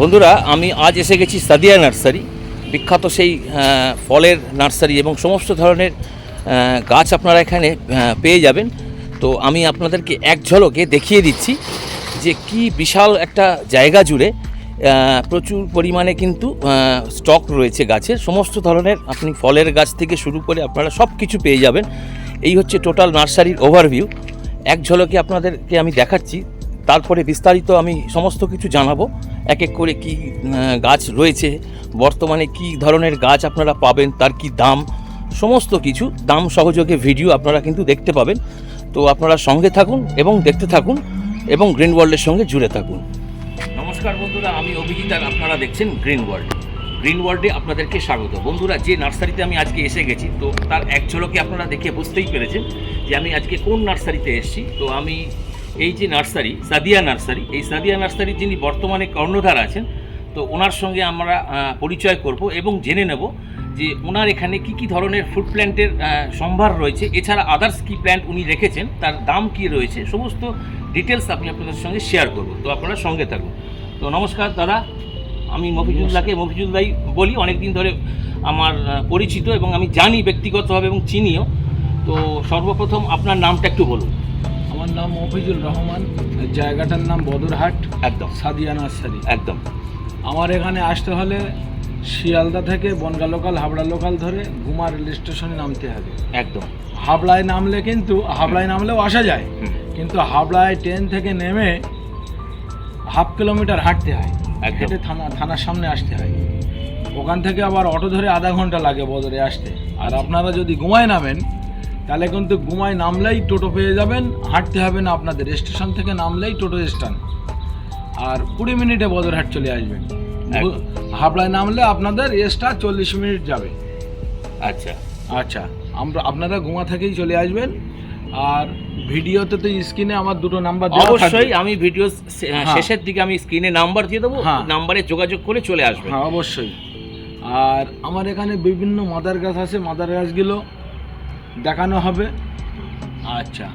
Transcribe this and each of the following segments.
বন্ধুরা, আমি আজ এসে গেছি সাদিয়া নার্সারি। বিখ্যাত সেই ফলের নার্সারি এবং সমস্ত ধরনের গাছ আপনারা এখানে পেয়ে যাবেন। তো আমি আপনাদেরকে এক ঝলকে দেখিয়ে দিচ্ছি যে কি বিশাল একটা জায়গা জুড়ে প্রচুর পরিমাণে কিন্তু স্টক রয়েছে গাছের। সমস্ত ধরনের আপনি ফলের গাছ থেকে শুরু করে আপনারা সব কিছু পেয়ে যাবেন। এই হচ্ছে টোটাল নার্সারির ওভারভিউ। এক ঝলকে আপনাদেরকে আমি দেখাচ্ছি। তারপরে বিস্তারিত আমি সমস্ত কিছু জানাব। এক এক করে কি গাছ রয়েছে, বর্তমানে কি ধরনের গাছ আপনারা পাবেন, তার কি দাম, সমস্ত কিছু, দাম সহযোগে ভিডিও আপনারা কিন্তু দেখতে পাবেন। তো আপনারা সঙ্গে থাকুন এবং দেখতে থাকুন এবং গ্রিন ওয়ার্ল্ডের সঙ্গে জুড়ে থাকুন। নমস্কার বন্ধুরা, আমি অভিজিৎ আর আপনারা দেখছেন গ্রিন ওয়ার্ল্ড গ্রিন ওয়ার্ল্ডে আপনাদেরকে স্বাগত। বন্ধুরা, যে নার্সারিতে আমি আজকে এসে গেছি, তো তার এক ঝলকে আপনারা দেখে বুঝতেই পেরেছেন যে আমি আজকে কোন নার্সারিতে এসেছি। তো আমি এই যে নার্সারি সাদিয়া নার্সারি এই সাদিয়া নার্সারির যিনি বর্তমানে কর্ণধার আছেন তো ওনার সঙ্গে আমরা পরিচয় করব এবং জেনে নেব যে ওনার এখানে কি কি ধরনের ফুড প্ল্যান্টের সম্ভার রয়েছে। এছাড়া আদার্স কি প্ল্যান্ট উনি রেখেছেন তার দাম কি রয়েছে সমস্ত ডিটেলস আমি আপনাদের সঙ্গে শেয়ার করব। তো আপনারা সঙ্গে থাকুন। তো নমস্কার দাদা আমি মফিজুল্লাহকে মফিজুল্লাহ বলি অনেক দিন ধরে আমার পরিচিত এবং আমি জানি ব্যক্তিগতভাবে এবং চিনিও। তো সর্বপ্রথম আপনার নামটা একটু বলুন। নাম মফিজুল রহমান জায়গাটার নাম বদরহাট একদম। সাদিয়া নার্সারি। একদম। আমার এখানে আসতে হলে শিয়ালদা থেকে বনগা লোকাল হাবড়া লোকাল ধরে গুমা রেল স্টেশনে নামতে হবে। একদম। হাবড়ায় নামলে কিন্তু হাবড়ায় নামলেও আসা যায়। কিন্তু হাবড়ায় ট্রেন থেকে নেমে হাফ কিলোমিটার হাঁটতে হয়। একদম। হেঁটে থানা থানার সামনে আসতে হয়। ওখান থেকে আবার অটো ধরে আধা ঘণ্টা লাগে বদরে আসতে। আর আপনারা যদি গুমায় নামেন তাহলে কিন্তু গুমায় নামলেই টোটো পেয়ে যাবেন হাঁটতে হবে না আপনাদের স্টেশন থেকে নামলেই টোটো স্ট্যান্ড আর কুড়ি মিনিটে বদরহাট চলে আসবেন। হাবড়ায় নামলে আপনাদের এক্সট্রা চল্লিশ মিনিট যাবে আচ্ছা আচ্ছা আমরা আপনারা গুমা থেকেই চলে আসবেন আর ভিডিওতে তো স্ক্রিনে আমার দুটো নাম্বার। অবশ্যই আমি ভিডিও হ্যাঁ। শেষের দিকে আমি স্ক্রিনে নাম্বার দিয়ে দেবো হ্যাঁ। নাম্বারে যোগাযোগ করে চলে আসবে হ্যাঁ অবশ্যই আর আমার এখানে বিভিন্ন মাদার গাছ আছে মাদার গাছগুলো দেখানো হবে। আচ্ছা।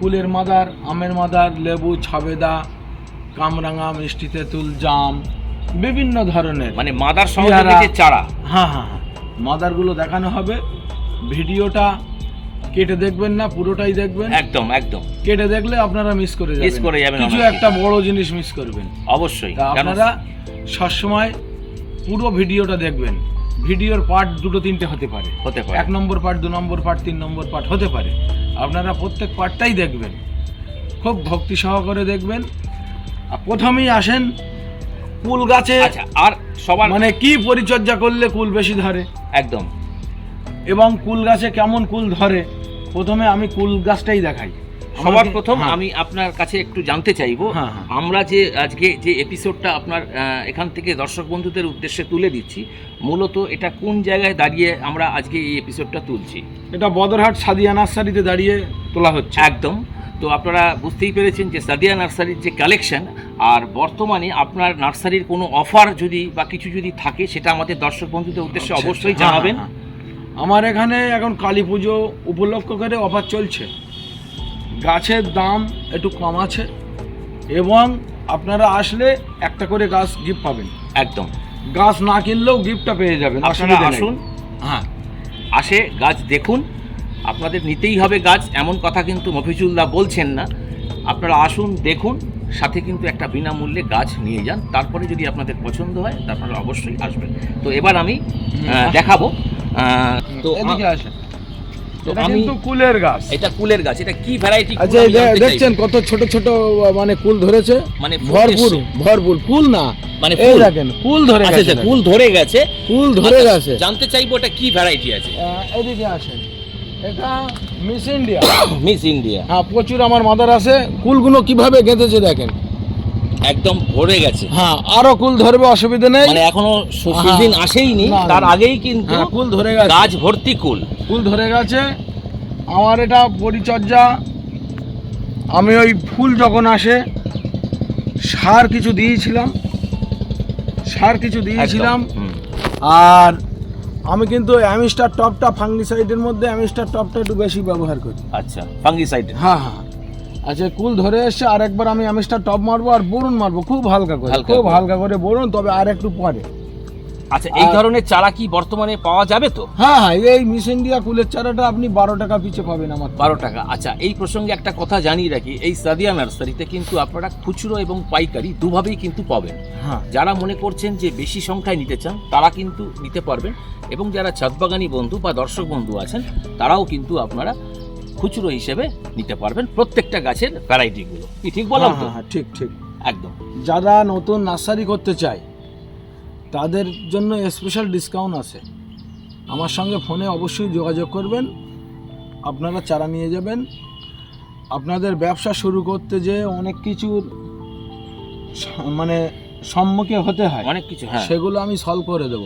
কুলের মাদার আমের মাদার লেবু ছাবেদা কামরাঙা মিষ্টি তেঁতুল জাম বিভিন্ন ধরনের। মানে মাদার। চারা। হ্যাঁ হ্যাঁ হ্যাঁ। মাদারগুলো দেখানো হবে। ভিডিওটা কেটে দেখবেন না পুরোটাই দেখবেন। একদম একদম। কেটে দেখলে আপনারা মিস করে যাবেন। Miss করে যাবেন কিছু একটা বড় জিনিস মিস করবেন। অবশ্যই আপনারা সবসময় পুরো ভিডিওটা দেখবেন। ভিডিওর পার্ট দুটো তিনটে হতে পারে। হতে পারে। এক নম্বর পার্ট দু নম্বর পার্ট তিন নম্বর পার্ট হতে পারে। আপনারা প্রত্যেক পার্টটাই দেখবেন। খুব ভক্তি সহকারে দেখবেন। আর প্রথমেই আসেন কুল গাছে। আচ্ছা আর সবার মানে কি পরিচর্যা করলে কুল বেশি ধরে? একদম। এবং কুল গাছে কেমন কুল ধরে? প্রথমে আমি কুল গাছটাই দেখাই। সবার প্রথম হ্যাঁ, আমি আপনার কাছে একটু জানতে চাইব। হ্যাঁ, হ্যাঁ। আমরা যে আজকে যে এপিসোডটা আপনার এখান থেকে দর্শক বন্ধুদের উদ্দেশ্যে তুলে দিচ্ছি মূলত এটা কোন জায়গায় দাঁড়িয়ে আমরা আজকে এই এপিসোডটা তুলছি? এটা বদরহাট সাদিয়া নার্সারিতে দাঁড়িয়ে তোলা হচ্ছে। একদম। তো আপনারা বুঝতেই পেরেছেন যে সাদিয়া নার্সারির যে কালেকশন আর বর্তমানে আপনার নার্সারির কোনো অফার যদি বা কিছু যদি থাকে সেটা আমাদের দর্শক বন্ধুদের উদ্দেশ্যে আচ্ছা, অবশ্যই জানাবেন। আমার এখানে এখন কালী পুজো উপলক্ষ করে অফার চলছে। গাছের দাম একটু কম আছে এবং আপনারা আসলে একটা করে গাছ গিফট পাবেন। একদম। গাছ না কিনলেও গিফটটা পেয়ে যাবেন আপনারা আসুন। হ্যাঁ। আসে গাছ দেখুন। আপনাদের নিতেই হবে গাছ এমন কথা কিন্তু মফিজুল্লাহ বলছেন না। আপনারা আসুন দেখুন সাথে কিন্তু একটা বিনামূল্যে গাছ নিয়ে যান। তারপরে যদি আপনাদের পছন্দ হয় তা আপনারা অবশ্যই আসবেন। তো এবার আমি দেখাবো। তো এদিকে আসেন। তো আমি কিন্তু কুলের গাছ। এটা কুলের গাছ এটা কি ভ্যারাইটি আচ্ছা দেখছেন কত ছোট ছোট মানে কুল ধরেছে? মানে ফুল ভরপুর ভরপুর ফুল না। মানে ফুল। দেখেন কুল ধরে আচ্ছা গেছে। আচ্ছা ফুল ধরে গেছে। ফুল ধরে আচ্ছা, গেছে। জানতে চাইব এটা কি ভ্যারাইটি আছে? এদিকে আসেন। এটা মিস ইন্ডিয়া। Miss India. হ্যাঁ প্রচুর আমার মাদার আছে। কুলগুলো কীভাবে গেঁথেছে দেখেন। একদম ভরে গেছে। হ্যাঁ আরও কুল ধরবে অসুবিধা নেই। মানে এখনও হ্যাঁ। সিজন আসেইনি তার আগেই কিন্তু হ্যাঁ কুল ধরে গেছে। গাছ ভর্তি কুল। কুল ধরে গেছে। আমার এটা পরিচর্যা। আমি ওই ফুল যখন আসে সার কিছু দিয়েছিলাম। সার কিছু দিয়েছিলাম। আর আমি কিন্তু অ্যামিস্টার টপটা ফাঙ্গিসাইডের মধ্যে অ্যামিস্টার টপটা একটু বেশি ব্যবহার করি। আচ্ছা ফাঙ্গিসাইড। হ্যাঁ হ্যাঁ। আচ্ছা কুল ধরে এসছে আর একবার আমি আমিষটা টপ মারবো আর বরুণ মারবো। খুব হালকা করে খুব হালকা করে বরুণ তবে আর একটু পরে। আচ্ছা এই ধরনের চারা কি বর্তমানে পাওয়া যাবে তো? হ্যাঁ হ্যাঁ এই মিস ইন্ডিয়া কুলের চারাটা আপনি বারো টাকা পিছে পাবেন আমার বারো টাকা। আচ্ছা এই প্রসঙ্গে একটা কথা জানিয়ে রাখি এই সাদিয়া নার্সারিতে কিন্তু আপনারা খুচরো এবং পাইকারি দুভাবেই কিন্তু পাবেন। হ্যাঁ। যারা মনে করছেন যে বেশি সংখ্যায় নিতে চান তারা কিন্তু নিতে পারবেন। এবং যারা ছাদবাগানি বন্ধু বা দর্শক বন্ধু আছেন তারাও কিন্তু আপনারা খুচরো হিসেবে নিতে পারবেন প্রত্যেকটা গাছের ভ্যারাইটিগুলো কি ঠিক বললাম হ্যাঁ, তো? হ্যাঁ, হ্যাঁ, ঠিক ঠিক। একদম। যারা নতুন নার্সারি করতে চায় তাদের জন্য স্পেশাল ডিসকাউন্ট আছে। আমার সঙ্গে ফোনে অবশ্যই যোগাযোগ করবেন। আপনারা চারা নিয়ে যাবেন। আপনাদের ব্যবসা শুরু করতে যে অনেক কিছুর মানে সম্মুখে হতে হয় অনেক কিছু হ্যাঁ। সেগুলো আমি সলভ করে দেব।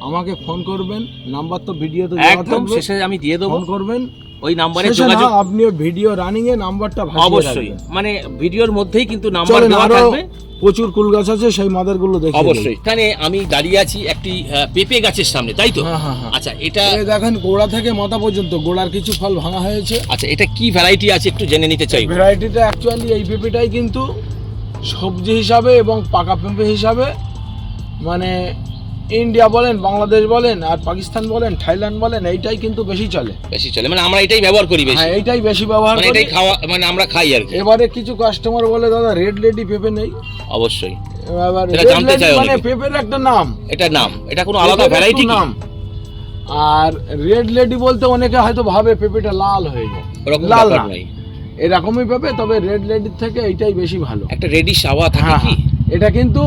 আমাকে ফোন করবেন নাম্বার তো ভিডিওতে একদম শেষে আমি দিয়ে দেবো। ফোন করবেন। ওই নাম্বারে যোগাযোগ আপনি ভিডিও রানিং এ নাম্বারটা অবশ্যই। মানে ভিডিওর মধ্যেই কিন্তু নাম্বার দেওয়া থাকবে। প্রচুর কুল গাছ আছে সেই মাদারগুলো দেখে অবশ্যই। এখানে আমি দাঁড়িয়ে আছি একটি পেঁপে গাছের সামনে তাই তো? হ্যাঁ হ্যাঁ হ্যাঁ। আচ্ছা এটা দেখেন গোড়া থেকে মাথা পর্যন্ত গোড়ার কিছু ফল ভাঙা হয়েছে। আচ্ছা এটা কি ভ্যারাইটি আছে একটু জেনে নিতে চাই? ভ্যারাইটিটা অ্যাকচুয়ালি এই পেঁপেটাই কিন্তু সবজি হিসাবে এবং পাকা পেঁপে হিসাবে মানে ইন্ডিয়া বলেন বাংলাদেশ বলেন আর পাকিস্তান বলেন থাইল্যান্ড বলেন এইটাই কিন্তু বেশি চলে। বেশি চলে মানে আমরা এটাই ব্যবহার করি বেশি। হ্যাঁ এইটাই বেশি ব্যবহার মানে করি। এটাই খাওয়া মানে আমরা খাই আর কি। এবারে কিছু কাস্টমার বলে দাদা রেড লেডি পেঁপে নেই। অবশ্যই। red জানতে চায় মানে। পেঁপের একটা নাম। এটা নাম এটা কোনো আলাদা ভ্যারাইটি নাম। আর রেড লেডি বলতে অনেকে হয়তো ভাবে পেঁপেটা লাল হয়ে যায় লাল না। নাই। এরকমই পেঁপে তবে রেড লেডির থেকে এইটাই বেশি ভালো। একটা রেডি সাওয়া থাকে হ্যাঁ কি? হ্যাঁ। এটা কিন্তু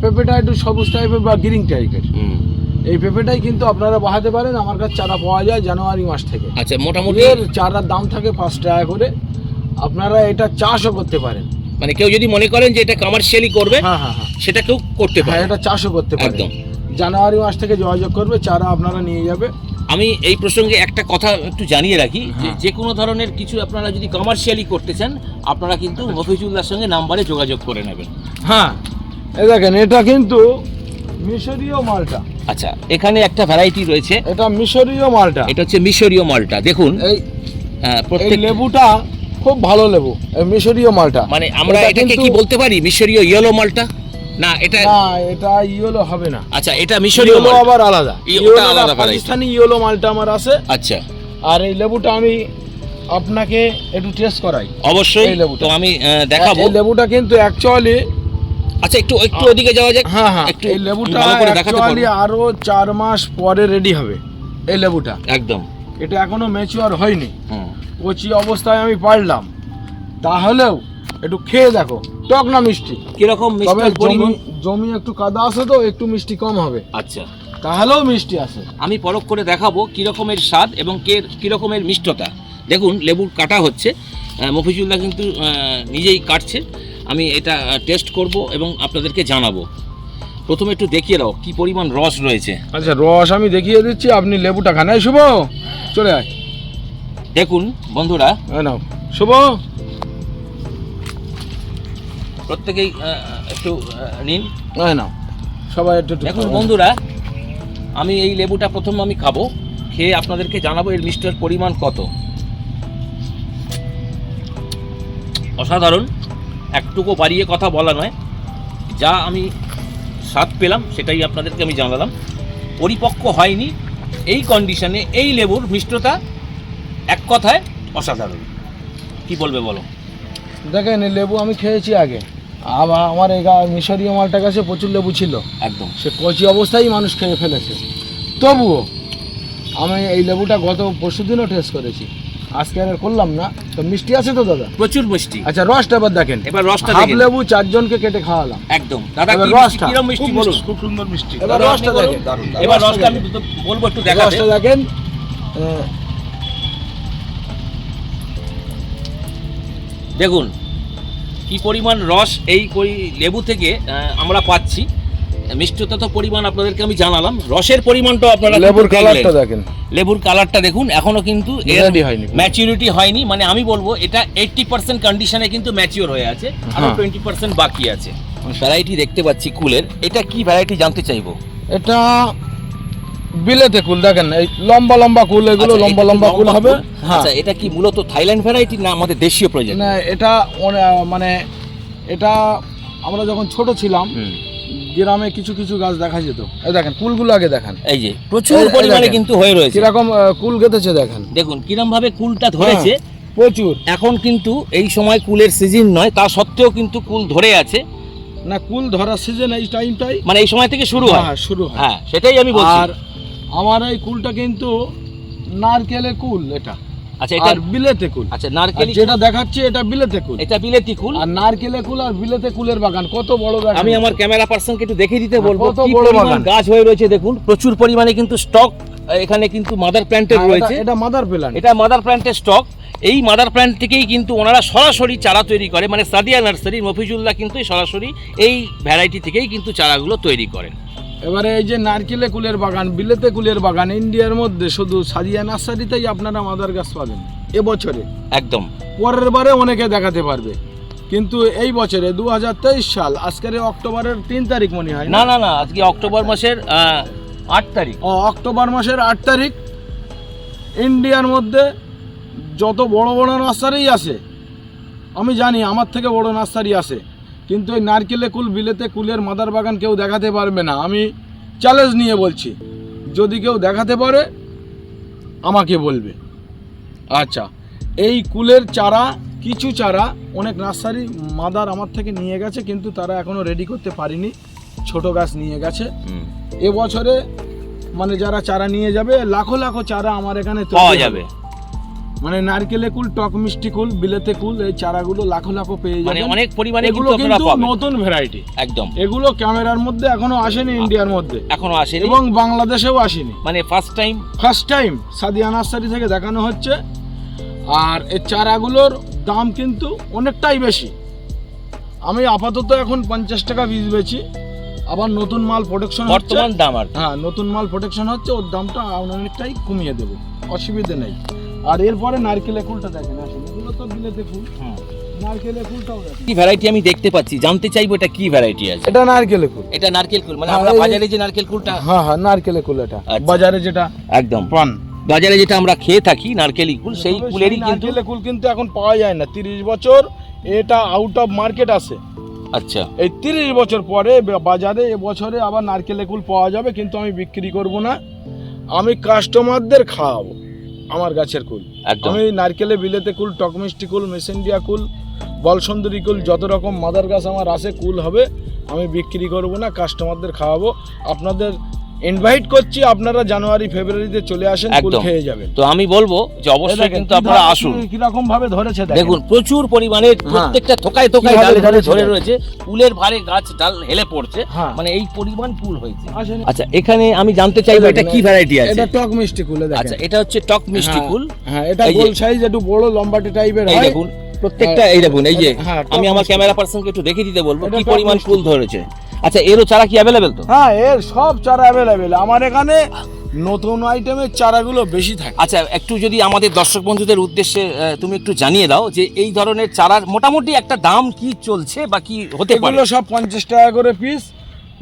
পেঁপেটা একটু সবুজ টাইপের বা গ্রিন টাইপের হুম। এই পেঁপেটাই কিন্তু আপনারা বাহাতে পারেন আমার কাছে চারা পাওয়া যায় জানুয়ারি মাস থেকে। আচ্ছা মোটামুটি এর চারার দাম থাকে পাঁচ টাকা করে। আপনারা এটা চাষও করতে পারেন। মানে কেউ যদি মনে করেন যে এটা কমার্শিয়ালি করবে হ্যাঁ হ্যাঁ হ্যাঁ। সেটা কেউ করতে হ্যাঁ পারে। এটা চাষও করতে পারেন একদম। জানুয়ারি মাস থেকে যোগাযোগ করবে চারা আপনারা নিয়ে যাবে। আমি এই প্রসঙ্গে একটা কথা একটু জানিয়ে রাখি যে হ্যাঁ। যে কোনো ধরনের কিছু আপনারা যদি কমার্শিয়ালি করতে চান আপনারা কিন্তু মফিজুল্লাহর সঙ্গে নাম্বারে যোগাযোগ করে নেবেন। হ্যাঁ। এই দেখেন এটা কিন্তু মিশরীয় মালটা। আচ্ছা এখানে একটা ভ্যারাইটি রয়েছে। এটা মিশরীয় মালটা। এটা হচ্ছে মিশরীয় মালটা দেখুন। এই প্রত্যেক লেবুটা খুব ভালো লেবু মিশরীয় মালটা। মানে আমরা এটা এটাকে কি বলতে পারি মিশরীয় ইয়েলো মালটা? না এটা না এটা ইয়েলো হবে না। আচ্ছা এটা মিশরীয় মালটা। আবার আলাদা। ওটা আলাদা পাকিস্তানি ইয়েলো মালটা আমার আছে। আচ্ছা। আর এই লেবুটা আমি আপনাকে একটু টেস্ট করাই। অবশ্যই। তো আমি দেখাবো। এই লেবুটা কিন্তু অ্যাকচুয়ালি আচ্ছা একটু একটু ওদিকে যাওয়া যাক। হ্যাঁ হ্যাঁ একটু এই লেবুটা ভালো করে দেখাতে পারব। আরও চার মাস পরে রেডি হবে এই লেবুটা। একদম। এটা এখনও ম্যাচিওর হয়নি। কচি অবস্থায় আমি পারলাম। তাহলেও একটু খেয়ে দেখো টক না মিষ্টি? কীরকম তবে জমি জমি? একটু কাদা আছে তো একটু মিষ্টি কম হবে। আচ্ছা। তাহলেও মিষ্টি আছে। আমি পরখ করে দেখাবো কীরকমের স্বাদ এবং কে কীরকমের মিষ্টতা। দেখুন লেবুর কাটা হচ্ছে। মফিজুল্লাহ কিন্তু নিজেই কাটছে। আমি এটা টেস্ট করব এবং আপনাদেরকে জানাব। প্রথমে একটু দেখিয়ে দাও কি পরিমাণ রস রয়েছে। আচ্ছা রস আমি দেখিয়ে দিচ্ছি আপনি লেবুটা খান। এই শুভ! চলে আয়। দেখুন বন্ধুরা। নাও। শুভ! প্রত্যেকেই একটু নিন। নাও। সবাই একটু দেখুন বন্ধুরা আমি এই লেবুটা প্রথম আমি খাব। খেয়ে আপনাদেরকে জানাব এর মিষ্টির পরিমাণ কত। অসাধারণ। একটুকু বাড়িয়ে কথা বলা নয়। যা আমি স্বাদ পেলাম সেটাই আপনাদেরকে আমি জানালাম। পরিপক্ক হয়নি। এই কন্ডিশনে এই লেবুর মিষ্টতা এক কথায় অসাধারণ। কি বলবে বলো? দেখেন এই লেবু আমি খেয়েছি আগে। আবার আমার এই গা- মিশরীয় মালটা কাছে প্রচুর লেবু ছিল। একদম। সে কচি অবস্থায় মানুষ খেয়ে ফেলেছে। তবুও আমি এই লেবুটা গত পরশু দিনও টেস্ট করেছি। আজকে আর করলাম না। তো মিষ্টি আছে তো দাদা? প্রচুর মিষ্টি। আচ্ছা রসটা এবার দেখেন। এবার রসটা হাফ দেখেন। লেবু চারজনকে কেটে খাওয়ালাম। একদম। দাদা এবার রসটা। কিরম মিষ্টি বলুন? খুব সুন্দর মিষ্টি। এবার রসটা। দেখেন। এবার রসটা আমি বলব একটু দেখাতে। রসটা দেখেন। দেখুন কি পরিমাণ রস এই লেবু থেকে আহ, আমরা পাচ্ছি। মিষ্টতা তো পরিমাণ আপনাদেরকে আমি জানালাম। রসের পরিমাণটাও আপনারা লেবুর কালারটা দেখেন। লেবুর কালারটা দেখুন এখনও কিন্তু হয়নি। ম্যাচিউরিটি হয়নি। মানে আমি বলব এটা এইটটি পার্সেন্ট কন্ডিশনে কিন্তু ম্যাচিওর হয়ে আছে আর হ্যাঁ। টোয়েন্টি পার্সেন্ট বাকি আছে। ভ্যারাইটি দেখতে পাচ্ছি কুলের। এটা কি ভ্যারাইটি জানতে চাইব? এটা বিলেতে কুল দেখেন এই লম্বা লম্বা কুল এগুলো আচ্ছা, লম্বা লম্বা কুল হবে? হ্যাঁ আচ্ছা এটা কি মূলত থাইল্যান্ড ভ্যারাইটি না আমাদের দেশীয় প্রজাতি না এটা মানে এটা আমরা যখন ছোট ছিলাম। গ্রামে কিছু কিছু গাছ দেখা যেত। এই দেখেন কুলগুলো আগে দেখেন। এই যে প্রচুর পরিমাণে কিন্তু হয়ে রয়েছে। কীরকম কুল গেঁথেছে দেখেন। দেখুন কিরম ভাবে কুলটা ধরেছে। হ্যাঁ, প্রচুর। এখন কিন্তু এই সময় কুলের সিজন নয় তা সত্ত্বেও কিন্তু কুল ধরে আছে। না কুল ধরার সিজন এই টাইমটাই মানে এই সময় থেকে শুরু হয়। হ্যাঁ, শুরু হয়। হ্যাঁ সেটাই আমি বলছি। আর আমার এই কুলটা কিন্তু নারকেলের কুল এটা। আচ্ছা এটা বিলেতে কুল। আচ্ছা নারকেলি যেটা দেখাচ্ছি এটা বিলেতে কুল। এটা বিলেতি কুল। আর নারকেলে কুল আর বিলেতে কুলের বাগান কত বড় দেখেন আমি আমার ক্যামেরা পার্সনকে একটু দেখে দিতে বলব কত বড় বাগান। গাছ হয়ে রয়েছে দেখুন প্রচুর পরিমাণে কিন্তু স্টক এখানে কিন্তু মাদার প্ল্যান্টের হ্যাঁ, রয়েছে। এটা- এটা মাদার প্ল্যান্ট এটা মাদার প্ল্যান্টের স্টক এই মাদার প্ল্যান্ট থেকেই কিন্তু ওনারা সরাসরি চারা তৈরি করে মানে সাদিয়া নার্সারি মফিজুল্লাহ কিন্তু সরাসরি এই ভ্যারাইটি থেকেই কিন্তু চারাগুলো তৈরি করেন। এবারে এই যে নারকেলে কুলের বাগান বিলেতে কুলের বাগান ইন্ডিয়ার মধ্যে শুধু সাদিয়া নার্সারিতেই আপনারা মাদার গাছ পাবেন এবছরে। একদম। পরের বারে অনেকে দেখাতে পারবে। কিন্তু এই বছরে দু হাজার তেইশ সাল আজকের অক্টোবরের তিন তারিখ মনে হয় না? না না আজকে অক্টোবর মাসের আট তারিখ। ও অক্টোবর মাসের আট তারিখ ইন্ডিয়ার মধ্যে যত বড় বড় নার্সারি আছে আমি জানি আমার থেকে বড় নার্সারি আছে কিন্তু ওই নারকেলে কুল বিলেতে কুলের মাদার বাগান কেউ দেখাতে পারবে না। আমি চ্যালেঞ্জ নিয়ে বলছি যদি কেউ দেখাতে পারে আমাকে বলবে। আচ্ছা এই কুলের চারা কিছু চারা অনেক নার্সারি মাদার আমার থেকে নিয়ে গেছে কিন্তু তারা এখনও রেডি করতে পারেনি। ছোট গাছ নিয়ে গেছে। এবছরে মানে যারা চারা নিয়ে যাবে লাখো লাখো চারা আমার এখানে তৈরি পাওয়া হবে। যাবে। মানে নারকেলে কুল টক মিষ্টি কুল বিলেতে কুল এই চারাগুলো লাখো লাখো পেয়ে মানে অনেক পরিমাণে এগুলো কিন্তু নতুন ভ্যারাইটি। একদম। এগুলো ক্যামেরার মধ্যে এখনও আসেনি ইন্ডিয়ার মধ্যে। এখনও আসেনি। এবং বাংলাদেশেও আসেনি। মানে first time first time Sadia nursery থেকে দেখানো হচ্ছে। আর এই চারাগুলোর দাম কিন্তু অনেকটাই বেশি। আমি আপাতত এখন পঞ্চাশ টাকা বীজ বেচি। আবার নতুন মাল প্রোডাকশন হচ্ছে। বর্তমান দাম আর হ্যাঁ নতুন মাল প্রোটেকশন হচ্ছে ওর দামটা অনেকটাই কমিয়ে দেবো। অসুবিধে নেই। আর এরপরে নারকেলে ফুলটা দেখেন আসেন। এগুলো তো বিলেতে ফুল। হুম। নারকেলে ফুলটাও দেখেন। কি ভ্যারাইটি আমি দেখতে পাচ্ছি জানতে চাইব এটা কি ভ্যারাইটি আছে। এটা নারকেলে ফুল। এটা নারকেল কুল মানে হ্যাঁ, আমরা বাজারে যে নারকেল কুলটা হ্যাঁ হ্যাঁ নারকেলে কুল এটা। আচ্ছা। বাজারে যেটা একদম। পান। বাজারে যেটা আমরা খেয়ে থাকি নারকেলি কুল সেই কুলেরই কিন্তু নারকেলে কুল কিন্তু এখন পাওয়া যায় না। তিরিশ বছর এটা আউট অফ মার্কেট আছে। আচ্ছা। এই তিরিশ বছর পরে বাজারে এবছরে আবার নারকেলের কুল পাওয়া যাবে কিন্তু আমি বিক্রি করব না। আমি কাস্টমারদের খাওয়াবো আমার গাছের কুল। আমি নারকেলে বিলেতে কুল টক মিষ্টি কুল মেসেন্ডিয়া কুল বলসুন্দরী কুল যত রকম মাদার গাছ আমার আছে কুল হবে আমি বিক্রি করব না কাস্টমারদের খাওয়াবো। আপনাদের ইনভাইট করছি আপনারা জানুয়ারি ফেব্রুয়ারিতে চলে আসেন একদম। খেয়ে যাবেন। তো আমি বলব যে অবশ্যই কিন্তু আপনারা আসুন। কীরকম ভাবে ধরেছে দেখুন। প্রচুর পরিমাণে প্রত্যেকটা থোকায় থোকায় ডালে ডালে ধরে রয়েছে। কুলের ভারে গাছ ডাল হেলে পড়ছে। হ্যাঁ। মানে এই পরিমাণ কুল হয়েছে। আচ্ছা এখানে আমি জানতে চাইব এটা কি ভ্যারাইটি আছে? এটা টক মিষ্টি কুলে আচ্ছা এটা হচ্ছে টক মিষ্টি হ্যাঁ, কুল। হ্যাঁ এটা গোল সাইজ একটু বড় লম্বাটে টাইপের হয়। দেখুন। প্রত্যেকটা এই দেখুন এই যে হ্যাঁ, আমি আমার ক্যামেরা পার্সনকে একটু দেখে দিতে বলব কি পরিমাণ। কুল ধরেছে। আচ্ছা এরও চারা কি অ্যাভেলেবেল তো? হ্যাঁ এর সব চারা অ্যাভেলেবেল আমার এখানে নতুন আইটেমের চারাগুলো বেশি থাকে। আচ্ছা একটু যদি আমাদের দর্শক বন্ধুদের উদ্দেশ্যে তুমি একটু জানিয়ে দাও যে এই ধরনের চারার মোটামুটি একটা দাম কি চলছে বা কি হতে পারে? এগুলো সব পঞ্চাশ টাকা করে পিস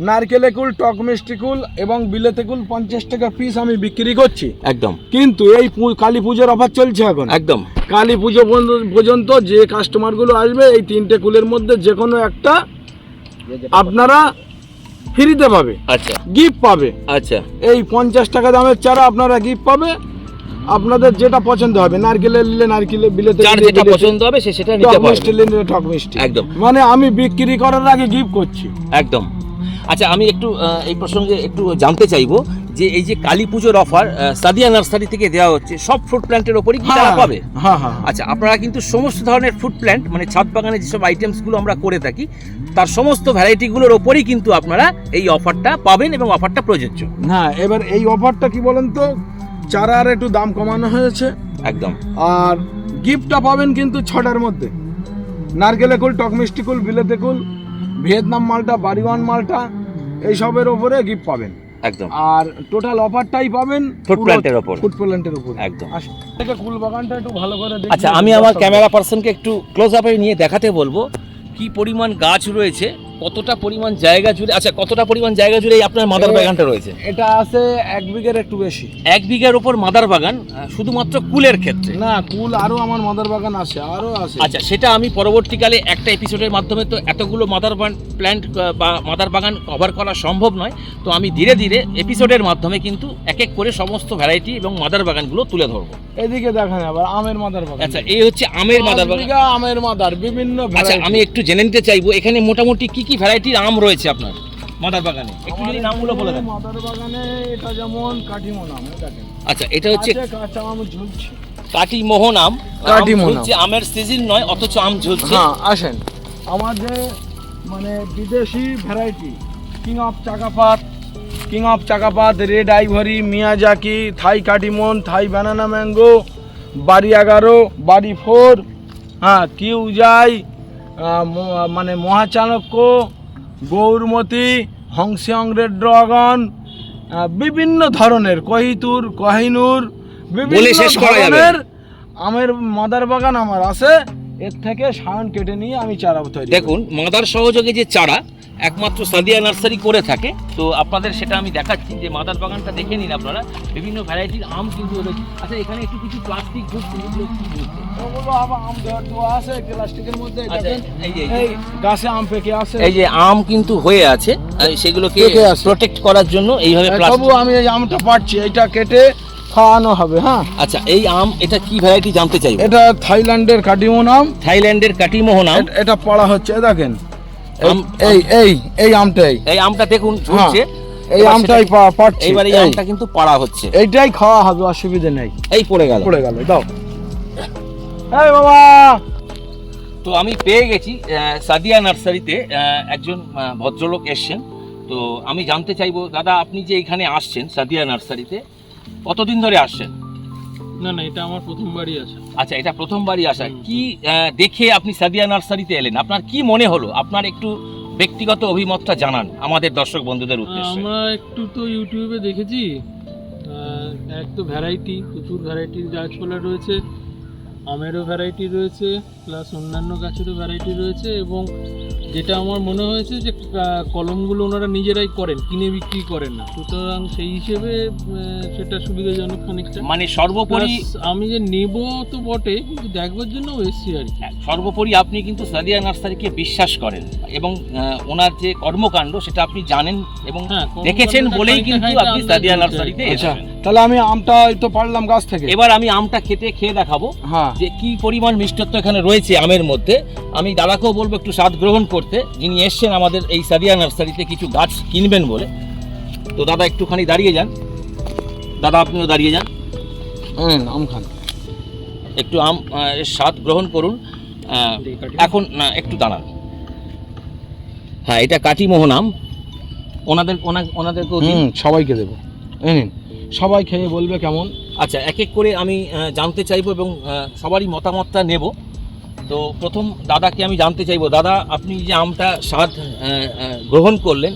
নারকেলে কুল টক মিষ্টি কুল এবং বিলেতে কুল পঞ্চাশ টাকা পিস আমি বিক্রি করছি। একদম। কিন্তু এই কালী পুজোর অফার চলছে এখন। একদম। কালী পুজো পর্যন্ত- যে কাস্টমারগুলো আসবে এই তিনটে কুলের মধ্যে যে কোনো একটা আপনারা ফ্রিতে পাবে। আচ্ছা। গিফট পাবে। আচ্ছা। এই পঞ্চাশ টাকা দামের চারা আপনারা গিফট পাবে। আপনাদের যেটা পছন্দ হবে নারকেলে নিলে নারকেলে বিলেতে যেটা পছন্দ হবে সে সেটা টক নিতে মিষ্টি পারবে নিলে টক মিষ্টি। একদম। মানে আমি বিক্রি করার আগে গিফট করছি। একদম। আচ্ছা আমি একটু এই প্রসঙ্গে একটু জানতে চাইব যে এই যে কালী পুজোর অফার সাদিয়া নার্সারি থেকে দেওয়া হচ্ছে সব ফ্রুট প্ল্যান্টের ওপরই কি তারা পাবে? হ্যাঁ হ্যাঁ আচ্ছা আপনারা কিন্তু সমস্ত ধরনের ফ্রুট প্ল্যান্ট মানে ছাদ বাগানে যেসব আইটেমসগুলো আমরা করে থাকি তার সমস্ত ভ্যারাইটিগুলোর ওপরই কিন্তু আপনারা এই অফারটা পাবেন এবং অফারটা প্রযোজ্য। হ্যাঁ এবার এই অফারটা কি বলেন তো? চারার একটু দাম কমানো হয়েছে। একদম। আর গিফটটা পাবেন কিন্তু ছটার মধ্যে। নারকেলে কুল টক মিষ্টি কুল বিলেতে কুল ভিয়েতনাম মালটা বাড়িওয়ান মালটা এইসবের ওপরে গিফট পাবেন একদম আর টোটাল অফারটাই পাবেন ফুড প্ল্যান্টের ওপর। ফুড প্ল্যান্টের উপর একদম। থেকে কুল বাগানটা একটু ভালো করে দেখুন। আচ্ছা আমি আমার ক্যামেরা পার্সনকে একটু ক্লোজ আপে নিয়ে দেখাতে বলব কি পরিমাণ গাছ রয়েছে কতটা পরিমাণ জায়গা জুড়ে আচ্ছা কতটা পরিমাণ জায়গা জুড়ে আপনার মাদার বাগানটা রয়েছে? এটা আছে এক বিঘের একটু বেশি। এক বিঘার উপর মাদার বাগান শুধুমাত্র কুলের ক্ষেত্রে? না কুল আরও আমার মাদার বাগান আছে আরও আছে। আচ্ছা সেটা আমি পরবর্তীকালে একটা এপিসোডের মাধ্যমে তো এতগুলো মাদার প্ল্যান্ট বা মাদার বাগান কভার করা সম্ভব নয় তো আমি ধীরে ধীরে এপিসোডের মাধ্যমে কিন্তু এক এক করে সমস্ত ভ্যারাইটি এবং মাদার বাগানগুলো তুলে ধরবো। এদিকে দেখেন আবার আমের মাদার বাগান। আচ্ছা এই হচ্ছে আমের মাদার বাগান। আমের মাদার বিভিন্ন আচ্ছা আমি একটু জেনে নিতে চাইব এখানে মোটামুটি কি কি ভ্যারাইটির আম রয়েছে আপনার? মাদার বাগানে। একটু যদি নামগুলো বলে দেন। মাদার বাগানে এটা যেমন কাঠিমন আম আচ্ছা এটা হচ্ছে কাঁচা আম ঝুলছে। কাটি মোহন আম কাটি আম। মোহন ঝুলছে, আমের সিজন নয় অথচ আম ঝুলছে। হ্যাঁ আসেন। আমাদের মানে বিদেশি variety king of Chakapat king of Chakapat red ivory Miyazaki Thai Katimon Thai banana mango বাড়ি এগারো বাড়ি ফোর হ্যাঁ কিউজাই আহ, ম- মানে মহাচাণক্য গৌরমতি হংসিয়ং রেড ড্রাগন বিভিন্ন ধরনের কহিতুর কহিনুর বিভিন্ন ধরনের আমের মাদার বাগান আমার আছে। এর থেকে সায়ন কেটে নিয়ে আমি চারা তৈরি দেখুন মাদার সহযোগে যে চারা একমাত্র সাদিয়া নার্সারি করে থাকে তো আপনাদের সেটা আমি দেখাচ্ছি। যে মাদার বাগানটা দেখে নিন আপনারা বিভিন্ন ভ্যারাইটির আম কিন্তু রয়েছে। আচ্ছা এখানে একটু কিছু প্লাস্টিক ওগুলো আম আছে প্লাস্টিকের মধ্যে আচ্ছা, এই যে- গাছে আম পেকে আছে। এই যে আম কিন্তু হয়ে আছে সেগুলোকে প্রোটেক্ট করার জন্য এইভাবে এই আমি এই আমটা পাচ্ছি এটা কেটে খাওয়ানো হবে হ্যাঁ। আচ্ছা এই আম এটা কি ভ্যারাইটি জানতে চাই এটা থাইল্যান্ডের কাটিমন আম থাইল্যান্ডের কাটিমোহন আম এটা পড়া হচ্ছে দেখেন। এই- এই এই আমটাই। এই আমটা দেখুন ঝুলছে। হ্যাঁ, এই আমটাই সেটা- পা- পাচ্ছি এই। আমটা কিন্তু পাড়া হচ্ছে। এইটাই খাওয়া হবে অসুবিধে নেই। এই পড়ে গেল। পড়ে গেল দাও। এই বাবা! তো আমি পেয়ে গেছি সাদিয়া নার্সারিতে একজন ভদ্রলোক এসছেন। তো আমি জানতে চাইব দাদা আপনি যে এখানে আসছেন সাদিয়া নার্সারিতে কতদিন ধরে আসছেন? না না এটা আমার প্রথমবারই আসা। আচ্ছা এটা প্রথমবারই আসা। কি দেখে আপনি সাদিয়া নার্সারিতে এলেন? আপনার কি মনে হলো? আপনার একটু ব্যক্তিগত অভিমতটা জানান আমাদের দর্শক বন্ধুদের উদ্দেশ্যে। আমরা একটু তো ইউটিউবে দেখেছি এক তো ভ্যারাইটি প্রচুর ভ্যারাইটির গাছপালা রয়েছে। আমেরও ভ্যারাইটি রয়েছে প্লাস অন্যান্য গাছেরও ভ্যারাইটি রয়েছে এবং যেটা আমার মনে হয়েছে যে কলমগুলো ওনারা নিজেরাই করেন কিনে বিক্রি করেন না। সুতরাং সেই হিসেবে সেটা সুবিধাজনক খানিকটা। মানে সর্বোপরি আমি যে নেব তো বটে কিন্তু দেখবার জন্য এসছি আর কি। হ্যাঁ, সর্বোপরি আপনি কিন্তু সাদিয়া নার্সারিকে বিশ্বাস করেন এবং ওনার যে কর্মকাণ্ড সেটা আপনি জানেন এবং হ্যাঁ, দেখেছেন বলেই কিন্তু আপনি সাদিয়া নার্সারিতে আর আচ্ছা। এসেছেন তাহলে আমি আমটা তো পারলাম গাছ থেকে। এবার আমি আমটা খেতে খেয়ে দেখাবো হ্যাঁ। যে কি পরিমাণ মিষ্টত্ব এখানে রয়েছে আমের মধ্যে। আমি দাদাকেও বলব একটু স্বাদ গ্রহণ করতে। যিনি এসছেন আমাদের এই সাদিয়া নার্সারিতে কিছু গাছ কিনবেন বলে। তো দাদা একটুখানি দাঁড়িয়ে যান। দাদা আপনিও দাঁড়িয়ে যান। আম খান। একটু আম স্বাদ গ্রহণ করুন। এখন না একটু দাঁড়ান। হ্যাঁ এটা কাটিমোহন আম। ওনাদের ওনা- ওনাদেরকেও সবাইকে দেবো। নিন। সবাই খেয়ে বলবে কেমন। আচ্ছা এক এক করে আমি জানতে চাইব এবং সবারই মতামতটা নেব। তো প্রথম দাদাকে আমি জানতে চাইব দাদা আপনি যে আমটা স্বাদ গ্রহণ করলেন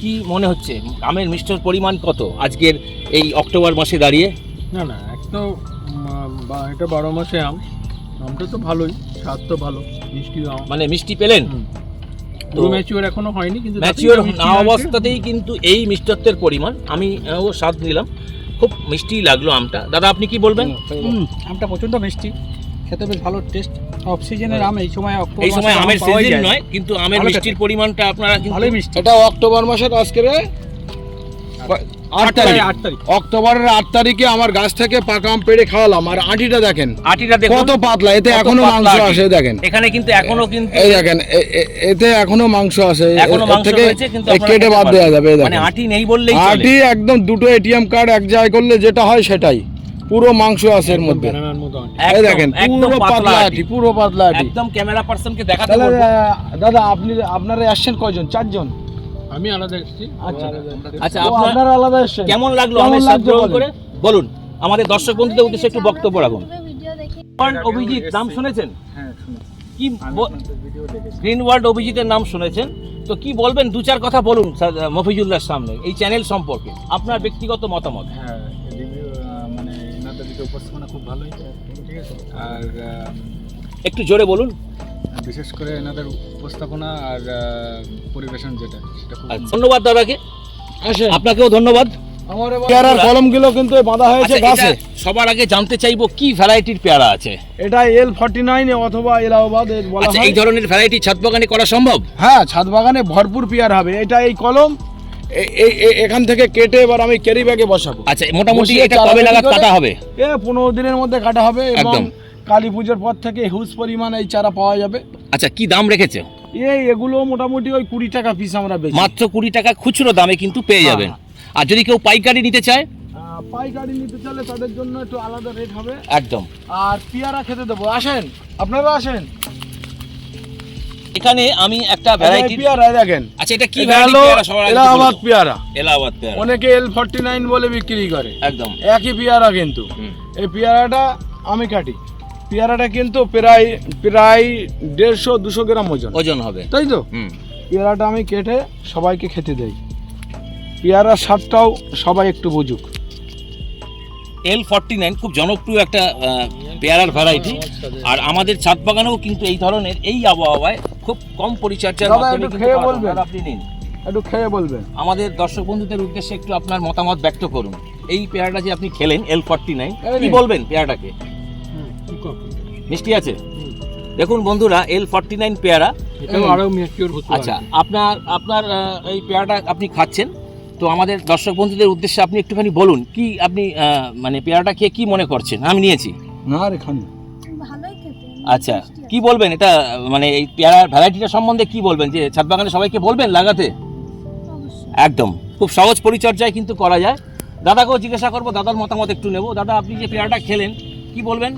কি মনে হচ্ছে? আমের মিষ্টর পরিমাণ কত আজকের এই অক্টোবর মাসে দাঁড়িয়ে? না না এক তো এটা বারো মাসে আম। আমটা তো ভালোই স্বাদ তো ভালো মিষ্টি আম। মানে মিষ্টি পেলেন? পুরো ম্যাচিওর এখনও হয়নি কিন্তু ম্যাচিওর না অবস্থাতেই কিন্তু এই মিষ্টত্বের পরিমাণ আমি ও স্বাদ নিলাম। খুব মিষ্টি লাগল আমটা। দাদা আপনি কি বলবেন? আমটা প্রচণ্ড মিষ্টি। খেতে বেশ ভালো টেস্ট অফ সিজনের আম এই সময় অক্টোবর এই সময় আমের সিজন নয় কিন্তু আমের মিষ্টির পরিমাণটা আপনারা কিন্তু ভালোই মিষ্টি। এটা অক্টোবর মাসের আজকে আট তারিখ। আট তারিখ। অক্টোবরের আট তারিখে আমার গাছ থেকে পাকা আম পেড়ে খাওয়ালাম আর আঁটিটা দেখেন। আটিটা দেখুন। কত পাতলা এতে এখনও মাংস। আসে দেখেন। এখানে কিন্তু এখনও কিন্তু এই দেখেন এতে এখনও মাংস আছে এখনও মাংস রয়েছে কিন্তু কেটে বাদ দেওয়া যাবে মানে আটি নেই বললেই আটি একদম দুটো এটিএম কার্ড এক জায়গায় করলে যেটা হয় সেটাই। পুরো মাংস আছে এর মধ্যে। এই দেখেন পুরো পাতলা আটি। পুরো পাতলা আটি। একদম ক্যামেরা পার্সনকে দেখাতে দাদা আপনি আপনারা আসছেন কয়জন? চারজন? আমি আলাদা এসেছি আচ্ছা। আচ্ছা আপনার আপনারা আলাদা এসছেন কেমন লাগল আমের স্বাদ গ্রহণ করে? বলুন। আমাদের দর্শক বন্ধুদের উদ্দেশ্যে একটু বক্তব্য রাখুন। অভিজিৎ নাম শুনেছেন? হ্যাঁ শুনেছি। কি গ্রিন ওয়ার্ল্ড অভিজিতের নাম শুনেছেন? তো কি বলবেন? দু চার কথা বলুন মফিজুল্লাহর সামনে এই চ্যানেল সম্পর্কে। আপনার ব্যক্তিগত মতামত? হ্যাঁ মানে এনাদের উপস্থাপনা খুব ভালোই। ঠিক আছে? আর একটু জোরে বলুন। বিশেষ করে এনাদের উপস্থাপনা আর পরিবেশন যেটা সেটা খুব আচ্ছা, ধন্যবাদ দাদাকে। আসেন। আপনাকেও ধন্যবাদ। আমার পেয়ারার কলমগুলো কিন্তু বাঁধা হয়েছে আচ্ছা, গাছে। সবার আগে জানতে চাইব কি ভ্যারাইটির পেয়ারা আছে? এটা এল ফর্টি নাইন অথবা এলাহাবাদ এর বলা আচ্ছা হয়। এই ধরনের ভ্যারাইটি ছাদ বাগানে করা সম্ভব? হ্যাঁ ছাদ বাগানে ভরপুর পেয়ার হবে। এটা এই কলম। এখান থেকে কেটে এবার আমি ক্যারি ব্যাগে বসাবো। আচ্ছা মোটামুটি এটা কবে নাগাদ কাটা হবে? এ পনেরো দিনের মধ্যে কাটা হবে এবং একদম। কালী পুজোর পর থেকে হিউজ পরিমাণ এই চারা পাওয়া যাবে। আচ্ছা কি দাম রেখেছে? এই এগুলো মোটামুটি ওই কুড়ি টাকা পিস আমরা বেচি। মাত্র কুড়ি টাকা খুচরো দামে কিন্তু পেয়ে হ্যাঁ, যাবেন। আর যদি কেউ পাইকারি নিতে চায়? পাইকারি নিতে চাইলে তাদের জন্য একটু আলাদা রেট হবে। একদম। আর পেয়ারা খেতে দেবো। আসেন আপনারা আসেন। এখানে আমি একটা ভ্যারাইটি পেয়ারা দেখেন। আচ্ছা এটা কি ভ্যারাইটি পেয়ারা? সবার এলাহাবাদ পেয়ারা। এলাহাবাদ পেয়ারা। অনেকে এল ফর্টি নাইন বলে বিক্রি করে। একদম। একই পেয়ারা কিন্তু। এই পেয়ারাটা আমি কাটি। পেয়ারাটা কিন্তু প্রায় প্রায় দেড়শো দুশো গ্রাম ওজন। ওজন হবে। তাই তো? পেয়ারাটা আমি কেটে সবাইকে খেতে দেই। পেয়ারার স্বাদটাও সবাই একটু বুঝুক। এল ফর্টি নাইন খুব জনপ্রিয় একটা পেয়ারার ভ্যারাইটি আর আমাদের ছাদ বাগানেও কিন্তু এই ধরনের এই আবহাওয়ায় খুব কম পরিচর্যার মাধ্যমে একটু কিন্তু খেয়ে বলবেন। আপনি নিন। একটু খেয়ে বলবেন। আমাদের দর্শক বন্ধুদের উদ্দেশ্যে একটু আপনার মতামত ব্যক্ত করুন। এই পেয়ারাটা যে আপনি খেলেন এল ফর্টি নাইন কি বলবেন পেয়ারাটাকে? মিষ্টি আছে? দেখুন বন্ধুরা এল ফর্টি নাইন পেয়ারা আচ্ছা আপনার আপনার এই পেয়ারাটা আপনি খাচ্ছেন। তো আমাদের দর্শক বন্ধুদের উদ্দেশ্যে আপনি একটুখানি বলুন কি আপনি মানে পেয়ারাটা খেয়ে কি মনে করছেন? আমি নিয়েছি। না রে খান। আচ্ছা কি বলবেন? এটা মানে এই পেয়ারার ভ্যারাইটিটা সম্বন্ধে কি বলবেন? যে ছাদ বাগানে সবাইকে বলবেন লাগাতে? একদম। খুব সহজ পরিচর্যায় কিন্তু করা যায়। দাদাকেও জিজ্ঞাসা করব দাদার মতামত একটু নেব। দাদা আপনি যে পেয়ারাটা খেলেন কি বলবেন?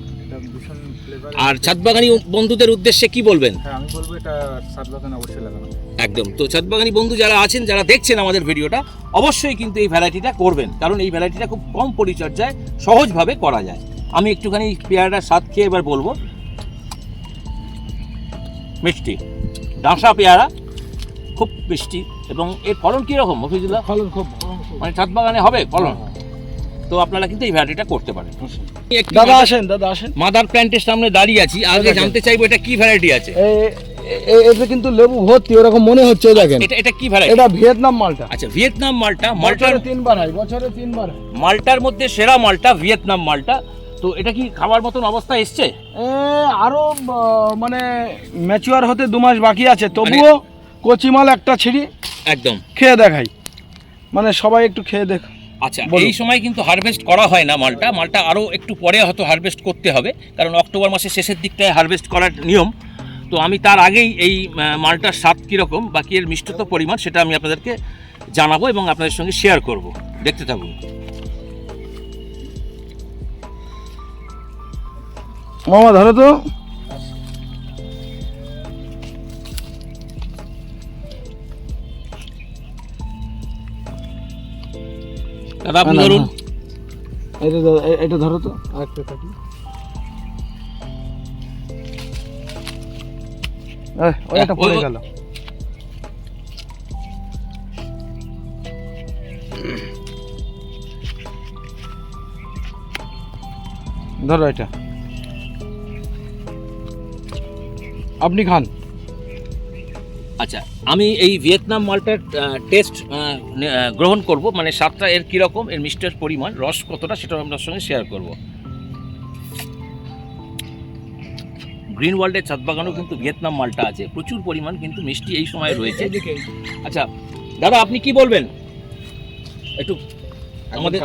আর ছাদ বাগানি বন্ধুদের উদ্দেশ্যে কি বলবেন? হ্যাঁ আমি বলব এটা সাত অবশ্যই লাগানো একদম। তো ছাদবাগানি বন্ধু যারা আছেন যারা দেখছেন আমাদের ভিডিওটা অবশ্যই কিন্তু এই ভ্যারাইটিটা করবেন। কারণ এই ভ্যারাইটিটা খুব কম পরিচর্যায় সহজভাবে করা যায়। আমি একটুখানি পেয়ারাটার স্বাদ খেয়ে এবার বলব। মিষ্টি। ডাঁসা পেয়ারা খুব মিষ্টি। এবং এর ফলন কীরকম মফিজুল্লাহ? ফলন খুব মানে ছাদ বাগানে হবে ফলন? তো আপনারা কিন্তু এই ভ্যারাইটিটা করতে পারেন। দাদা আসেন দাদা আসেন। মাদার প্ল্যান্টের সামনে দাঁড়িয়ে আছি আগে জানতে চাইব এটা কি ভ্যারাইটি আছে। এ- এ- এতে কিন্তু লেবু ভর্তি ওরকম মনে হচ্ছে দেখেন। এটা এটা কি ভ্যারাইটি এটা ভিয়েতনাম মালটা। আচ্ছা ভিয়েতনাম মালটা মালটার তিনবার হয় বছরে তিনবার মালটার মধ্যে সেরা মালটা ভিয়েতনাম মালটা। তো এটা কি খাবার মতন অবস্থা এসছে? এ, আরও মানে ম্যাচুয়ার হতে দু মাস বাকি আছে তবুও কচি মাল একটা ছিঁড়ি একদম। খেয়ে দেখাই। মানে সবাই একটু খেয়ে দেখ আচ্ছা এই সময় কিন্তু হারভেস্ট করা হয় না মালটা মালটা আরও একটু পরে হয়তো হারভেস্ট করতে হবে কারণ অক্টোবর মাসের শেষের দিকটায় হারভেস্ট করার নিয়ম। তো আমি তার আগেই এই মালটার স্বাদ কীরকম বাকি এর মিষ্টত পরিমাণ সেটা আমি আপনাদেরকে জানাব এবং আপনাদের সঙ্গে শেয়ার করব। দেখতে থাকুন। মামা ধরো তো। দাদা আপনি ধরুন। এটা এটা ধরো তো। আরেকটা কাটি ওইটা পড়ে গেল। ধরো এটা। আপনি খান। আচ্ছা আমি এই ভিয়েতনাম মালটার টেস্ট গ্রহণ করব মানে স্বাদটা এর কীরকম এর মিষ্টের পরিমাণ রস কতটা সেটা আপনার সঙ্গে শেয়ার করব। গ্রিন ওয়ার্ল্ডের ছাদ বাগানেও কিন্তু ভিয়েতনাম মালটা আছে প্রচুর পরিমাণ কিন্তু মিষ্টি এই সময় রয়েছে। আচ্ছা দাদা আপনি কি বলবেন? একটু আমাদের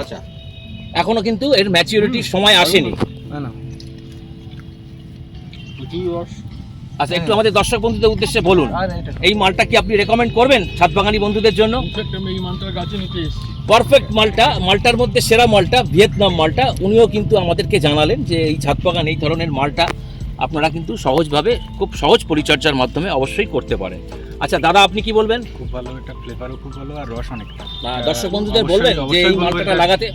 এখনও কিন্তু এর ম্যাচিউরিটির সময় আসেনি। না না। আচ্ছা একটু আমাদের দর্শক বন্ধুদের উদ্দেশ্যে বলুন। এই মালটা কি আপনি রেকমেন্ড করবেন ছাদ বাগানি বন্ধুদের জন্য? পারফেক্ট মালটা মালটার মধ্যে সেরা মালটা ভিয়েতনাম মালটা। উনিও কিন্তু আমাদেরকে জানালেন যে এই ছাদ বাগান এই ধরনের মালটা আপনারা কিন্তু সহজভাবে খুব সহজ পরিচর্যার মাধ্যমে অবশ্যই করতে পারেন। আচ্ছা দাদা আপনি কি বলবেন? খুব ভালো এটা ফ্লেভারও খুব ভালো আর রস অনেকটা। দর্শক বন্ধুদের বলবেন যে এই মালটা লাগাতে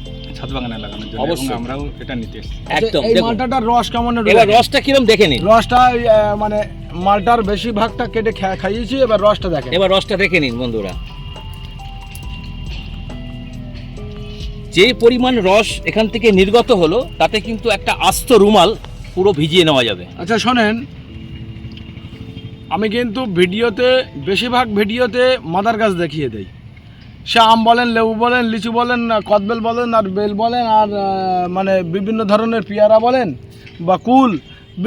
ছাদ বাগানে লাগানোর জন্য এবং অবশ্যই। আমরাও এটা নিতে এসেছি। একদম আচ্ছা, এই দেখুন। মালটাটার রস কেমন এবার রসটা কিরম দেখে নিন। রসটা আহ, মানে মালটার বেশিরভাগটা কেটে খা- খাইয়েছি এবার রসটা দেখেন। এবার রসটা দেখে নিন বন্ধুরা। যে পরিমাণ রস এখান থেকে নির্গত হলো তাতে কিন্তু একটা আস্ত রুমাল পুরো ভিজিয়ে নেওয়া যাবে। আচ্ছা শোনেন আমি কিন্তু ভিডিওতে বেশিরভাগ ভিডিওতে মাদার গাছ দেখিয়ে দেই। সে আম বলেন লেবু বলেন লিচু বলেন কদবেল বলেন আর বেল বলেন আর মানে বিভিন্ন ধরনের পেয়ারা বলেন বা কুল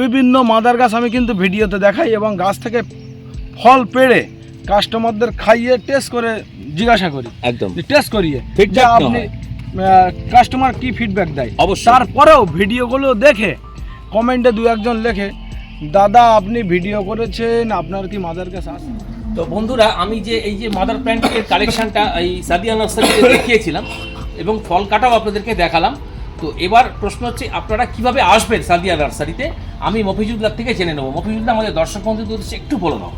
বিভিন্ন মাদার গাছ আমি কিন্তু ভিডিওতে দেখাই এবং গাছ থেকে ফল পেড়ে কাস্টমারদের খাইয়ে টেস্ট করে জিজ্ঞাসা করি। একদম। টেস্ট করিয়ে যে আপনি কাস্টমার কি ফিডব্যাক দেয়? অবশ্যই। তারপরেও ভিডিওগুলো দেখে কমেন্টে দু একজন লেখে দাদা আপনি ভিডিও করেছেন আপনার কি মাদার কাছে আছে? তো বন্ধুরা, আমি যে এই যে মাদার প্ল্যান্টের কালেকশনটা এই সাদিয়া নার্সারিতে দেখিয়েছিলাম এবং ফল কাটাও আপনাদেরকে দেখালাম। তো এবার প্রশ্ন হচ্ছে, আপনারা কীভাবে আসবেন সাদিয়া নার্সারিতে আমি মফিজুল্লাহ থেকে জেনে নেব। মফিজুল্লাহ, আমাদের দর্শক বন্ধুদের উদ্দেশ্যে একটু বলে দাও।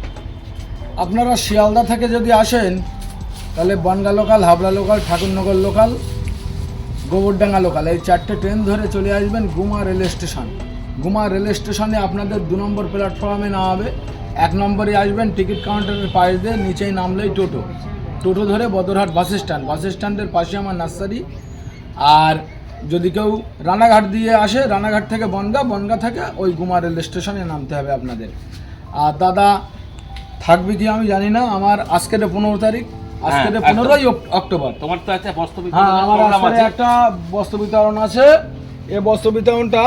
আপনারা শিয়ালদা থেকে যদি আসেন, তাহলে Bongaon local Habra local Thakurnagar local Gobardanga local এই চারটে ট্রেন ধরে চলে আসবেন Guma rail station Guma rail স্টেশনে আপনাদের দু নম্বর প্ল্যাটফর্মে নামাবে এক নম্বরে আসবেন টিকিট কাউন্টারের পাশ দিয়ে নিচেই নামলেই টোটো। টোটো ধরে বদরহাট বাস স্ট্যান্ড বাস স্ট্যান্ডের পাশে আমার নার্সারি। আর যদি কেউ রানাঘাট দিয়ে আসে রানাঘাট থেকে বনগা বনগা থেকে ওই গুমা রেল স্টেশনে নামতে হবে আপনাদের। আর দাদা থাকবে কি আমি জানি না আমার আজকের পনেরো তারিখ আজকের হ্যাঁ, পনেরোই অক্টোবর। তোমার তো একটা বাস্তবিক হ্যাঁ আমার একটা বস্ত্র বিতরণ আছে। এই বস্ত্র বিতরণটা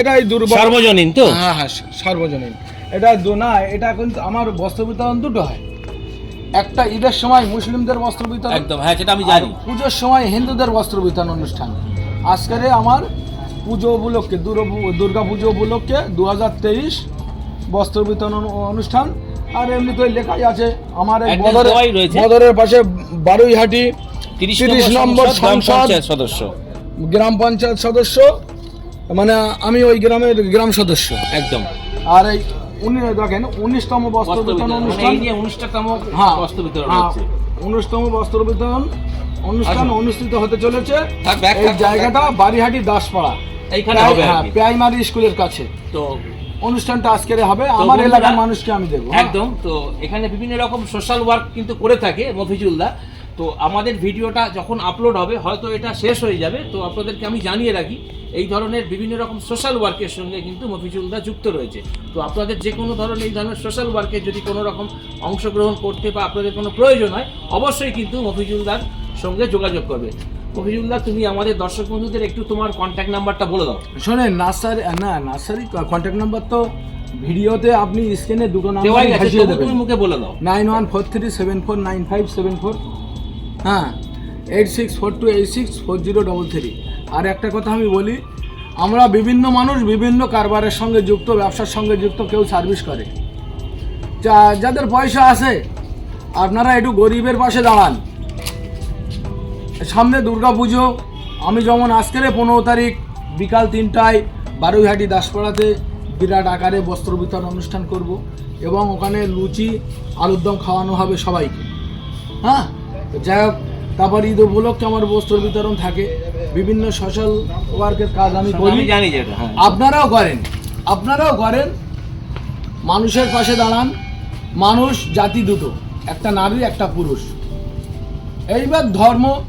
এটাই দুর্বল। সার্বজনীন তো? হ্যাঁ হ্যাঁ সার্বজনীন। এটা না এটা কিন্তু আমার বস্ত্র বিতরণ দুটো হয়। একটা ঈদের সময় মুসলিমদের বস্ত্র বিতরণ একদম হ্যাঁ সেটা আমি জানি। পুজোর সময় হিন্দুদের বস্ত্র বিতরণ অনুষ্ঠান। আজকের আমার পুজো উপলক্ষে দুর্গা পুজো উপলক্ষে দু হাজার তেইশ বস্ত্র বিতরণ অনুষ্ঠান। আর এমনিতেই লেখাই আছে আমার বদরের পাশে বারুইহাটি তিরিশ নম্বর নম্বর সংসদ সদস্য। গ্রাম পঞ্চায়েত সদস্য মানে আমি ওই গ্রামের গ্রাম সদস্য। একদম। আর এই উনি দেখেন উনিশতম বস্ত্র বিতরণ বিতরণ। মানে অনুষ্ঠান নিয়ে অনুষ্ঠানতম হ্যাঁ বস্ত্র বিতরণ হ্যাঁ, হচ্ছে। উনিশতম বস্ত্র বিতরণ অনুষ্ঠান অনুষ্ঠিত হতে চলেছে। এই জায়গাটা বাড়িহাটি দাসপাড়া। এইখানে হবে হ্যাঁ, প্রাইমারি স্কুলের কাছে। তো অনুষ্ঠানটা আজকের হবে। আমার এলাকার মানুষকে আমি দেবো হ্যাঁ। একদম তো এখানে বিভিন্ন রকম সোশ্যাল ওয়ার্ক কিন্তু করে থাকে মফিজুল্লাহ তো আমাদের ভিডিওটা যখন আপলোড হবে হয়তো এটা শেষ হয়ে যাবে। তো আপনাদেরকে আমি জানিয়ে রাখি এই ধরনের বিভিন্ন রকম সোশ্যাল ওয়ার্কের সঙ্গে কিন্তু মফিজুল্লাহ যুক্ত রয়েছে। তো আপনাদের যে কোনো ধরনের এই ধরনের সোশ্যাল ওয়ার্কে যদি কোনো রকম অংশগ্রহণ করতে বা আপনাদের কোনো প্রয়োজন হয় অবশ্যই কিন্তু মফিজুল্লাহর সঙ্গে যোগাযোগ করবে। মফিজুল্লাহ তুমি আমাদের দর্শক বন্ধুদের একটু তোমার কন্ট্যাক্ট নাম্বারটা বলে দাও। শোনেন নার্সারি না নার্সারি কন্ট্যাক্ট নাম্বার তো ভিডিওতে আপনি স্ক্রিনে দুটো নাম্বার ভাসিয়ে দেবেন। মুখে বলে দাও। Nine one four three seven four nine five seven four. হ্যাঁ eight six four two eight six four zero double three আর একটা কথা আমি বলি, আমরা বিভিন্ন মানুষ বিভিন্ন কারবারের সঙ্গে যুক্ত, ব্যবসার সঙ্গে যুক্ত, কেউ সার্ভিস করে। যা- যাদের পয়সা আছে, আপনারা একটু গরিবের পাশে দাঁড়ান। সামনে দুর্গা পুজো, আমি যেমন আজকের পনেরো তারিখ, বিকাল তিনটায় বারুইহাটি দাসপাড়াতে বিরাট আকারে বস্ত্র বিতরণ অনুষ্ঠান করব এবং ওখানে লুচি আলুর দম খাওয়ানো হবে সবাইকে। হ্যাঁ যাই হোক তারপর ঈদ উপলক্ষে আমার বস্ত্র বিতরণ থাকে। বিভিন্ন সোশ্যাল ওয়ার্কের কাজ আমি করি। জানি হ্যাঁ। আপনারাও করেন আপনারাও করেন। মানুষের পাশে দাঁড়ান। মানুষ জাতি দুটো একটা নারী একটা পুরুষ। এইবার ধর্ম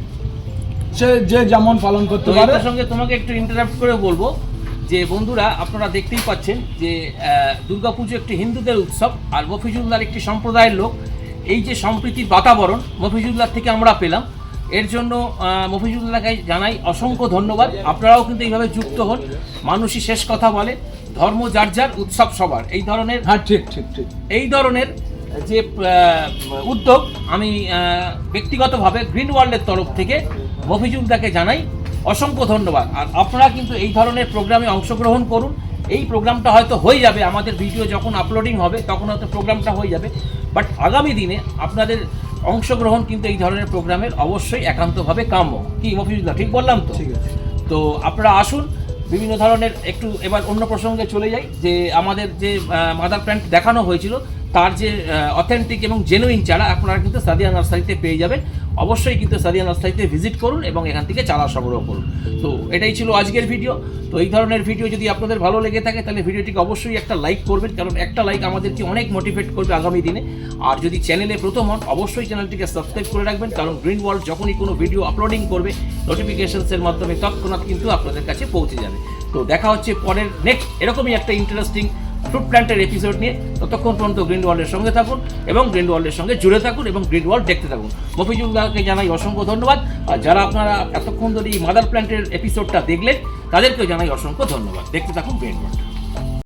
সে যে যেমন পালন করতে পারে। সঙ্গে তোমাকে একটু ইন্টারাপ্ট করে বলব যে বন্ধুরা আপনারা দেখতেই পাচ্ছেন যে আহ, দুর্গাপুজো একটি হিন্দুদের উৎসব আর মফিজুল্লাহর একটি সম্প্রদায়ের লোক। এই যে সম্প্রীতির বাতাবরণ মফিজুল্লাহ থেকে আমরা পেলাম এর জন্য মফিজুল্লাহকে জানাই অসংখ্য ধন্যবাদ। আপনারাও কিন্তু এইভাবে যুক্ত হন। মানুষই শেষ কথা বলে ধর্ম যার যার উৎসব সবার। এই ধরনের হ্যাঁ ঠিক ঠিক ঠিক। এই ধরনের যে উদ্যোগ আমি ব্যক্তিগতভাবে গ্রিন ওয়ার্ল্ডের তরফ থেকে মফিজুলদাকে জানাই অসংখ্য ধন্যবাদ। আর আপনারা কিন্তু এই ধরনের প্রোগ্রামে অংশগ্রহণ করুন এই প্রোগ্রামটা হয়তো হয়ে যাবে আমাদের ভিডিও যখন আপলোডিং হবে তখন হয়তো প্রোগ্রামটা হয়ে যাবে। বাট আগামী দিনে আপনাদের অংশগ্রহণ কিন্তু এই ধরনের প্রোগ্রামের অবশ্যই একান্তভাবে কাম্য। কি মফিজুল্লাহ ঠিক বললাম তো? ঠিক আছে। তো আপনারা আসুন বিভিন্ন ধরনের একটু এবার অন্য প্রসঙ্গে চলে যাই যে আমাদের যে মাদার প্ল্যান্ট দেখানো হয়েছিল তার যে অথেন্টিক এবং জেনুইন চারা আপনারা কিন্তু সাদিয়া নার্সারিতে পেয়ে যাবেন। অবশ্যই কিন্তু সাদিয়া নার্সারিতে ভিজিট করুন এবং এখান থেকে চারা সংগ্রহ করুন। তো এটাই ছিল আজকের ভিডিও তো এই ধরনের ভিডিও যদি আপনাদের ভালো লেগে থাকে, তাহলে ভিডিওটিকে অবশ্যই একটা লাইক করবেন, কারণ একটা লাইক আমাদেরকে অনেক মোটিভেট করবে আগামী দিনে। আর যদি চ্যানেলে প্রথম হন, অবশ্যই চ্যানেলটিকে সাবস্ক্রাইব করে রাখবেন, কারণ গ্রিন ওয়ার্ল্ড যখনই কোনো ভিডিও আপলোডিং করবে নোটিফিকেশনসের মাধ্যমে তৎক্ষণাৎ কিন্তু আপনাদের কাছে পৌঁছে যাবে। তো দেখা হচ্ছে পরের নেক্সট এরকমই একটা ইন্টারেস্টিং ফ্রুট প্ল্যান্টের এপিসোড নিয়ে ততক্ষণ পর্যন্ত গ্রিন ওয়ার্ল্ডের সঙ্গে থাকুন এবং গ্রিন ওয়ার্ল্ডের সঙ্গে জুড়ে থাকুন এবং গ্রিন ওয়ার্ল্ড দেখতে থাকুন। মফিজুল্লাহকে জানাই অসংখ্য ধন্যবাদ। আর যারা আপনারা এতক্ষণ ধরে এই মাদার প্ল্যান্টের এপিসোডটা দেখলেন, তাদেরকেও জানাই অসংখ্য ধন্যবাদ। দেখতে থাকুন গ্রিন ওয়ার্ল্ড